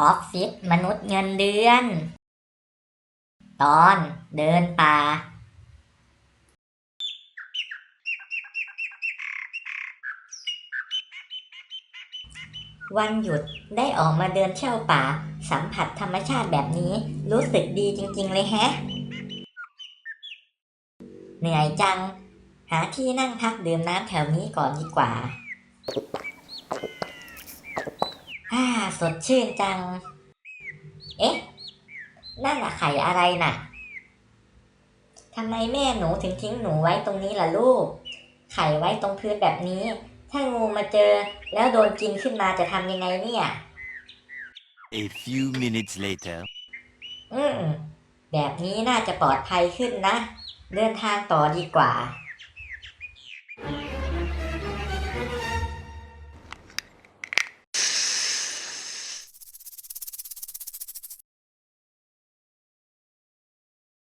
ออฟฟิศมนุษย์เงินเดือน ตอนเดินป่า วันหยุดได้ออกมาเดินเที่ยวป่า สัมผัสธรรมชาติแบบนี้รู้สึกดีจริง ๆ เลยแฮะ เหนื่อยจัง หาที่นั่งพักดื่มน้ำแถวนี้ก่อนดีกว่าอ่า สดชื่นจัง เอ๊ะ นั่นอะไข่อะไรน่ะทำไมแม่หนูถึงทิ้งหนูไว้ตรงนี้ล่ะลูก ไข่ไว้ตรงพื้นแบบนี้ ถ้างูมาเจอแล้วโดนกินขึ้นมาจะทำยังไงเนี่ย A few minutes later. อืม แบบนี้น่าจะปลอดภัยขึ้นนะ เดินทางต่อดีกว่า